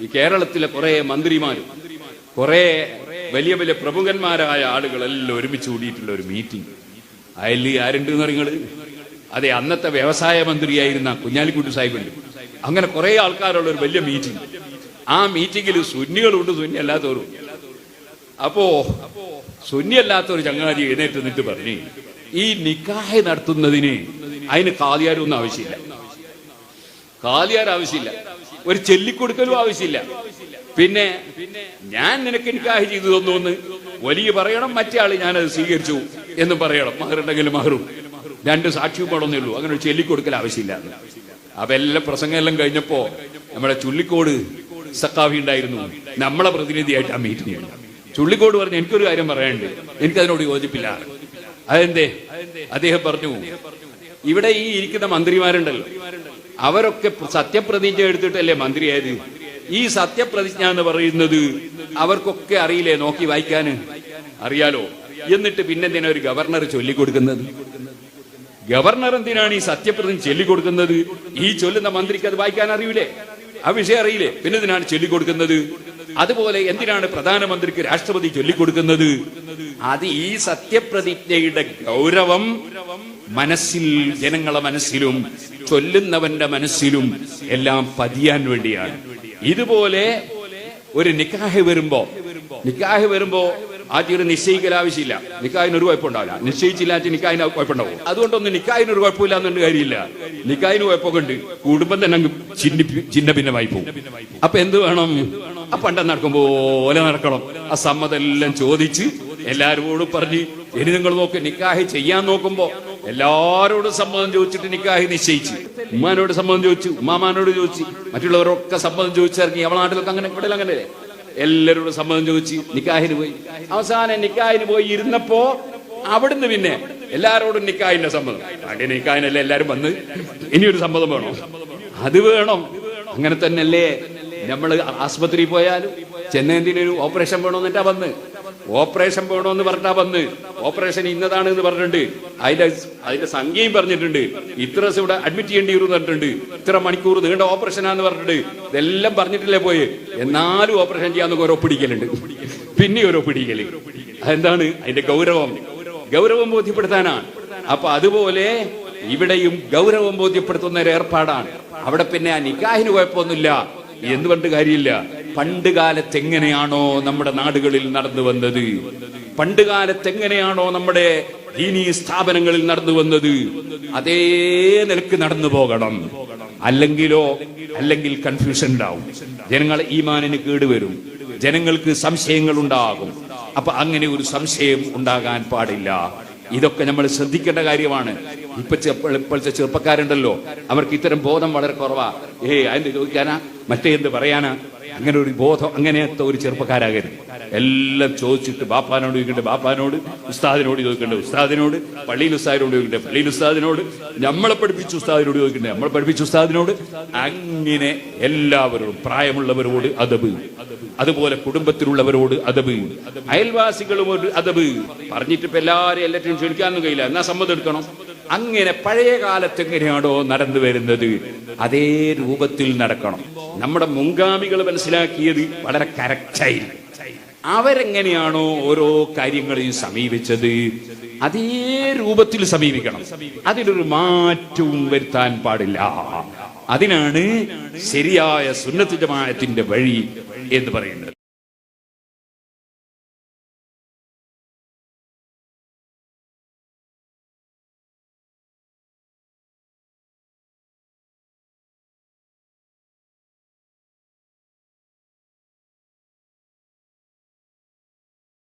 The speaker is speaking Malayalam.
ഈ കേരളത്തിലെ കുറെ മന്ത്രിമാരും കുറെ വലിയ വലിയ പ്രമുഖന്മാരായ ആളുകളെല്ലാം ഒരുമിച്ച് കൂടിയിട്ടുള്ള ഒരു മീറ്റിംഗ് അതിൽ ആരുണ്ട് എന്ന് പറയുന്നത് അതെ അന്നത്തെ വ്യവസായ മന്ത്രിയായിരുന്ന കുഞ്ഞാലിക്കുട്ടി സാഹിബുണ്ട്. അങ്ങനെ കുറെ ആൾക്കാരുള്ള ഒരു വലിയ മീറ്റിംഗ് ആ മീറ്റിംഗിൽ സുന്നികളുണ്ട് സുന്നി അല്ലാത്തവരും. അപ്പോ സുന്നിയല്ലാത്ത അല്ലാത്തൊരു ചങ്ങാതി എഴുന്നേറ്റ് നിന്നിട്ട് പറഞ്ഞു ഈ നിക്കാഹ് നടത്തുന്നതിന് അതിന് കാലിയാരൊന്നും ആവശ്യമില്ല. കാലിയാർ ആവശ്യമില്ല. ഒരു ചെല്ലിക്കൊടുക്കലും ആവശ്യമില്ല. പിന്നെ ഞാൻ നിനക്ക് നിക്കാഹ് ചെയ്തു തന്നു എന്ന് വലിയ പറയണം മറ്റേ ആൾ ഞാനത് സ്വീകരിച്ചു എന്ന് പറയണം. മഹറുണ്ടെങ്കിൽ മഹറും. രണ്ട് സാക്ഷിയും പാടൊന്നേ ഉള്ളൂ അങ്ങനെ ഒരു ചെല്ലിക്കൊടുക്കൽ ആവശ്യമില്ല. അപ്പൊ എല്ലാം പ്രസംഗം എല്ലാം കഴിഞ്ഞപ്പോ നമ്മുടെ ചുള്ളിക്കോട് സക്കാഫി ഉണ്ടായിരുന്നു. നമ്മളെ പ്രതിനിധിയായിട്ട് ആ മീറ്റിംഗ് ചുള്ളിക്കോട് പറഞ്ഞു എനിക്കൊരു കാര്യം പറയാനുണ്ട്. എനിക്കതിനോട് യോജിപ്പില്ല. അതെന്തേ? അദ്ദേഹം പറഞ്ഞു ഇവിടെ ഈ ഇരിക്കുന്ന മന്ത്രിമാരുണ്ടല്ലോ. അവരൊക്കെ സത്യപ്രതിജ്ഞ എടുത്തിട്ടല്ലേ മന്ത്രിയായത്? ഈ സത്യപ്രതിജ്ഞ എന്ന് പറയുന്നത് അവർക്കൊക്കെ അറിയില്ലേ നോക്കി വായിക്കാന്? അറിയാലോ? എന്നിട്ട് പിന്നെ എന്തിനാ ഒരു ഗവർണർ ചൊല്ലിക്കൊടുക്കുന്നത്? ഗവർണർ എന്തിനാണ് ഈ സത്യപ്രതിജ്ഞ ചൊല്ലിക്കൊടുക്കുന്നത്? ഈ ചൊല്ലുന്ന മന്ത്രിക്ക് അത് വായിക്കാൻ അറിയൂലേ? ആ വിഷയം അറിയില്ലേ? പിന്നെ എന്തിനാണ് ചൊല്ലിക്കൊടുക്കുന്നത്? അതുപോലെ എന്തിനാണ് പ്രധാനമന്ത്രിക്ക് രാഷ്ട്രപതി ചൊല്ലിക്കൊടുക്കുന്നത്? അത് ഈ സത്യപ്രതിജ്ഞയുടെ ഗൗരവം മനസ്സിൽ ജനങ്ങളെ മനസ്സിലും ചൊല്ലുന്നവന്റെ മനസ്സിലും എല്ലാം പതിയാൻ വേണ്ടിയാണ്. ഇതുപോലെ ഒരു നിക്കാഹ് വരുമ്പോ നിക്കാഹ് വരുമ്പോ ആദ്യം നിശ്ചയിക്കൽ ആവശ്യമില്ല. നിക്കാഹിന് ഒരു കുഴപ്പമുണ്ടാവില്ല. നിശ്ചയിച്ചില്ലാത്ത നിക്കാഹിന് കുഴപ്പമുണ്ടാവും? അതുകൊണ്ടൊന്നും നിക്കാഹിന് ഒരു കുഴപ്പമില്ല എന്നൊരു കാര്യമില്ല. നിക്കാഹിന് കുഴപ്പമൊക്കെ ഉണ്ട്. കുടുംബം തന്നെ അങ്ങ് ചിന്ന ഭിന്നമായി പോകും. അപ്പൊ എന്ത് വേണം? ആ പണ്ടം നടക്കും പോലെ നടക്കണം. ആ സമ്മതെല്ലാം ചോദിച്ച് എല്ലാരോടും പറഞ്ഞ് ഇനി നിങ്ങൾ നോക്ക് നിക്കാഹി ചെയ്യാൻ നോക്കുമ്പോ എല്ലാരോടും സമ്മതം ചോദിച്ചിട്ട് നിക്കാഹി നിശ്ചയിച്ചു. ഉമ്മാനോട് സമ്മതം ചോദിച്ചു ഉമ്മാമാനോട് ചോദിച്ചു. മറ്റുള്ളവരൊക്കെ സമ്മതം ചോദിച്ചിറങ്ങി അവളെ നാട്ടിലൊക്കെ അങ്ങനെ ഇവിടെ അങ്ങനെ എല്ലാരോടും സമ്മതം ചോദിച്ച് നിക്കാഹിന് പോയി. അവസാനം നിക്കാഹിന് പോയി ഇരുന്നപ്പോ അവിടുന്ന് പിന്നെ എല്ലാരോടും നിക്കാഹിന്റെ സമ്മതം. അങ്ങനെ നിക്കാഹിനല്ലേ എല്ലാരും വന്ന്? ഇനിയൊരു സമ്മതം വേണോ? അത് വേണം. അങ്ങനെ തന്നെയല്ലേ? നമ്മൾ ആസ്പത്രിയിൽ പോയാലും ചെന്നതിനൊരു ഓപ്പറേഷൻ വേണമെന്നിട്ടാ വന്ന്. ഓപ്പറേഷൻ വേണമെന്ന് പറഞ്ഞാ വന്ന്. ഓപ്പറേഷൻ ഇന്നതാണ് എന്ന് പറഞ്ഞിട്ടുണ്ട്. അതിന്റെ അതിന്റെ സംഖ്യയും പറഞ്ഞിട്ടുണ്ട്. ഇത്ര ദിവസം ഇവിടെ അഡ്മിറ്റ് ചെയ്യേണ്ടി വരും പറഞ്ഞിട്ടുണ്ട്. ഇത്ര മണിക്കൂർ നീണ്ട ഓപ്പറേഷനാന്ന് പറഞ്ഞിട്ടുണ്ട്. ഇതെല്ലാം പറഞ്ഞിട്ടില്ലേ പോയി? എന്നാലും ഓപ്പറേഷൻ ചെയ്യാന്നൊക്കെ ഓരോ പിടിക്കലുണ്ട്. പിന്നെ ഓരോ പിടിക്കൽ. അതെന്താണ്? അതിന്റെ ഗൗരവം. ഗൗരവം ബോധ്യപ്പെടുത്താനാണ്. അപ്പൊ അതുപോലെ ഇവിടെയും ഗൗരവം ബോധ്യപ്പെടുത്തുന്ന ഒരു ഏർപ്പാടാണ്. അവിടെ പിന്നെ ആ നിക്കാഹിന് കുഴപ്പമൊന്നുമില്ല. എന്ന് കാര്യമില്ല. പണ്ട് കാലത്ത് എങ്ങനെയാണോ നമ്മുടെ നാടുകളിൽ നടന്നു വന്നത്? പണ്ട് കാലത്ത് എങ്ങനെയാണോ നമ്മുടെ ദീനീ സ്ഥാപനങ്ങളിൽ നടന്നു വന്നത്? അതേ നിലയ്ക്ക് നടന്നു പോകണം. അല്ലെങ്കിലോ അല്ലെങ്കിൽ കൺഫ്യൂഷൻ ഉണ്ടാവും. ജനങ്ങൾ ഈമാനിന് കേടുവരും. ജനങ്ങൾക്ക് സംശയങ്ങൾ ഉണ്ടാകും അപ്പൊ അങ്ങനെ ഒരു സംശയം ഉണ്ടാകാൻ പാടില്ല. ഇതൊക്കെ നമ്മൾ ശ്രദ്ധിക്കേണ്ട കാര്യമാണ്. ഇപ്പൊ ഇപ്പോഴത്തെ ചെറുപ്പക്കാരുണ്ടല്ലോ. അവർക്ക് ഇത്തരം ബോധം വളരെ കുറവാ. ഏ അതിന്റെ ചോദിക്കാനാ? മറ്റേ എന്ത് പറയാനാ? അങ്ങനെ ഒരു ബോധം അങ്ങനത്തെ ഒരു ചെറുപ്പക്കാരാകരുത്. എല്ലാം ചോദിച്ചിട്ട് ബാപ്പാനോട് ചോദിക്കണ്ടേ? ബാപ്പാനോട് ഉസ്താദിനോട് ചോദിക്കണ്ടേ? ഉസ്താദിനോട് പള്ളിയിൽ ഉസ്താദിനോട് ചോദിക്കണ്ടേ? പള്ളിയിൽ ഉസ്താദിനോട് നമ്മളെ പഠിപ്പിച്ച ഉസ്താദിനോട് ചോദിക്കണ്ടേ? നമ്മളെ പഠിപ്പിച്ച ഉസ്താദിനോട് അങ്ങനെ എല്ലാവരോടും പ്രായമുള്ളവരോട് അതബ് അതുപോലെ കുടുംബത്തിലുള്ളവരോട് അതബ് അയൽവാസികളും അതബ് പറഞ്ഞിട്ട് ഇപ്പൊ എല്ലാവരും എല്ലാറ്റിനും ക്ഷണിക്കാനൊന്നും കഴിയില്ല. എന്നാ സമ്മതം എടുക്കണം? അങ്ങനെ പഴയ കാലത്ത് എങ്ങനെയാണോ നടന്നു വരുന്നത്? അതേ രൂപത്തിൽ നടക്കണം. നമ്മുടെ മുൻഗാമികൾ മനസ്സിലാക്കിയത് വളരെ കറക്റ്റായിരിക്കും അവരെങ്ങനെയാണോ ഓരോ കാര്യങ്ങളെയും സമീപിച്ചത്? അതേ രൂപത്തിൽ സമീപിക്കണം. അതിലൊരു മാറ്റവും വരുത്താൻ പാടില്ല. അതിനാണ് ശരിയായ സുന്നത്ത് ജമാഅത്തിന്റെ വഴി എന്ന് പറയുന്നത്.